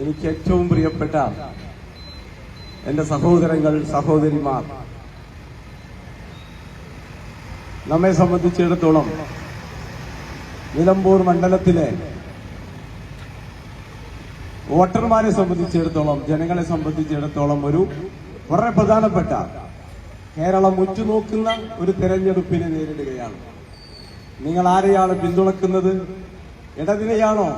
എനിക്ക് ഏറ്റവും പ്രിയപ്പെട്ട എന്റെ സഹോദരങ്ങൾ സഹോദരിമാർ. നമ്മെ സംബന്ധിച്ചിടത്തോളം നിലമ്പൂർ മണ്ഡലത്തിലെ വോട്ടർമാരെ സംബന്ധിച്ചിടത്തോളം ജനങ്ങളെ സംബന്ധിച്ചിടത്തോളം ഒരു വളരെ പ്രധാനപ്പെട്ട കേരളം ഉറ്റുനോക്കുന്ന ഒരു തെരഞ്ഞെടുപ്പിനെ നേരിടുകയാണ്. നിങ്ങൾ ആരെയാണ് പിന്തുണക്കുന്നത്? ഇടതിനെയാണോ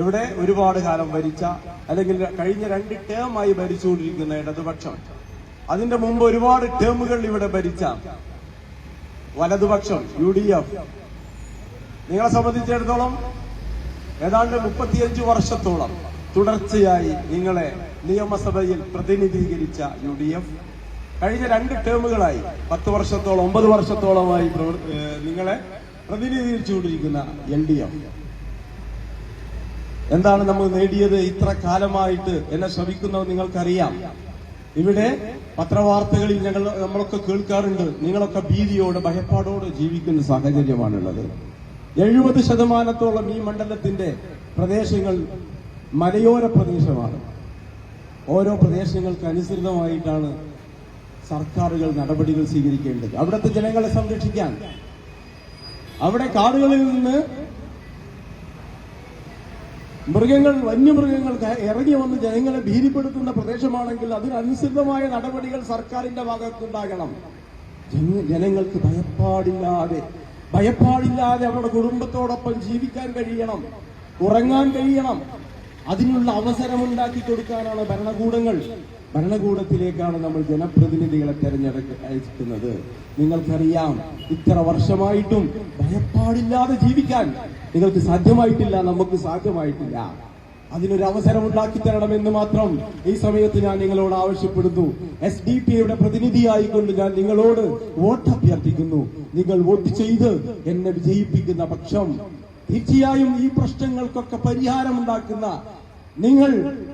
ഇവിടെ ഒരുപാട് കാലം ഭരിച്ച അല്ലെങ്കിൽ കഴിഞ്ഞ രണ്ട് ടേമായി ഭരിച്ചുകൊണ്ടിരിക്കുന്ന ഇടതുപക്ഷം. അതിന്റെ മുമ്പ് ഒരുപാട് ടേമുകൾ ഇവിടെ ഭരിച്ച വലതുപക്ഷം യു ഡി എഫ് നിങ്ങളെ സംബന്ധിച്ചിടത്തോളം ഏതാണ്ട് മുപ്പത്തിയഞ്ച് വർഷത്തോളം തുടർച്ചയായി നിങ്ങളെ നിയമസഭയിൽ പ്രതിനിധീകരിച്ച യു ഡി എഫ് കഴിഞ്ഞ രണ്ട് ടേമുകളായി പത്ത് വർഷത്തോളം ഒമ്പത് വർഷത്തോളമായി നിങ്ങളെ പ്രതിനിധീകരിച്ചുകൊണ്ടിരിക്കുന്ന എൽ ഡി എഫ്. എന്താണ് നമ്മൾ നേടിയത്? ഇത്ര കാലമായിട്ട് എന്നെ ശ്രമിക്കുന്നവർ നിങ്ങൾക്കറിയാം. ഇവിടെ പത്രവാർത്തകളിൽ ഞങ്ങൾ നമ്മളൊക്കെ കേൾക്കാറുണ്ട്. നിങ്ങളൊക്കെ ഭീതിയോട് ഭയപ്പാടോട് ജീവിക്കുന്ന സാഹചര്യമാണുള്ളത്. എഴുപത് ശതമാനത്തോളം ഈ മണ്ഡലത്തിന്റെ പ്രദേശങ്ങൾ മലയോര പ്രദേശമാണ്. ഓരോ പ്രദേശങ്ങൾക്ക് അനുസൃതമായിട്ടാണ് സർക്കാരുകൾ നടപടികൾ സ്വീകരിക്കേണ്ടത്. അവിടുത്തെ ജനങ്ങളെ സംരക്ഷിക്കാൻ. അവിടെ കാടുകളിൽ നിന്ന് മൃഗങ്ങൾ വന്യമൃഗങ്ങൾ ഇറങ്ങി വന്ന് ജനങ്ങളെ ഭീതിപ്പെടുത്തുന്ന പ്രദേശമാണെങ്കിൽ അതിനനുസൃതമായ നടപടികൾ സർക്കാരിന്റെ ഭാഗത്തുണ്ടാകണം. ജന- ജനങ്ങൾക്ക് ഭയപ്പാടില്ലാതെ ഭയപ്പാടില്ലാതെ അവരുടെ കുടുംബത്തോടൊപ്പം ജീവിക്കാൻ കഴിയണം ഉറങ്ങാൻ കഴിയണം. അതിനുള്ള അവസരമുണ്ടാക്കി കൊടുക്കാനാണ് ഭരണകൂടങ്ങൾ. ഭരണകൂടത്തിലേക്കാണ് നമ്മൾ ജനപ്രതിനിധികളെ തെരഞ്ഞെടുക്ക അയക്കുന്നത് നിങ്ങൾക്കറിയാം ഇത്ര വർഷമായിട്ടും ഭയപ്പാടില്ലാതെ ജീവിക്കാൻ നിങ്ങൾക്ക് സാധ്യമായിട്ടില്ല നമുക്ക് സാധ്യമായിട്ടില്ല. അതിനൊരു അവസരം ഉണ്ടാക്കി തരണമെന്ന് മാത്രം ഈ സമയത്ത് ഞാൻ നിങ്ങളോട് ആവശ്യപ്പെടുന്നു. എസ് ഡി പി യുടെ പ്രതിനിധിയായിക്കൊണ്ട് ഞാൻ നിങ്ങളോട് വോട്ട് അഭ്യർത്ഥിക്കുന്നു. നിങ്ങൾ വോട്ട് ചെയ്ത് എന്നെ വിജയിപ്പിക്കുന്ന പക്ഷം തീർച്ചയായും ഈ പ്രശ്നങ്ങൾക്കൊക്കെ പരിഹാരമുണ്ടാക്കുന്ന നിങ്ങൾ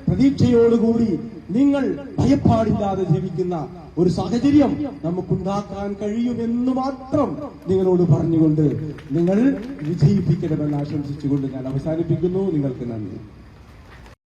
പ്രതീക്ഷയോടുകൂടി നിങ്ങൾ ഭയപ്പാടില്ലാതെ ജീവിക്കുന്ന ഒരു സാഹചര്യം നമുക്കുണ്ടാക്കാൻ കഴിയുമെന്ന് മാത്രം നിങ്ങളോട് പറഞ്ഞുകൊണ്ട് നിങ്ങൾ വിജയിപ്പിക്കണമെന്ന് ആശംസിച്ചുകൊണ്ട് ഞാൻ അവസാനിപ്പിക്കുന്നു. നിങ്ങൾക്ക് നന്ദി.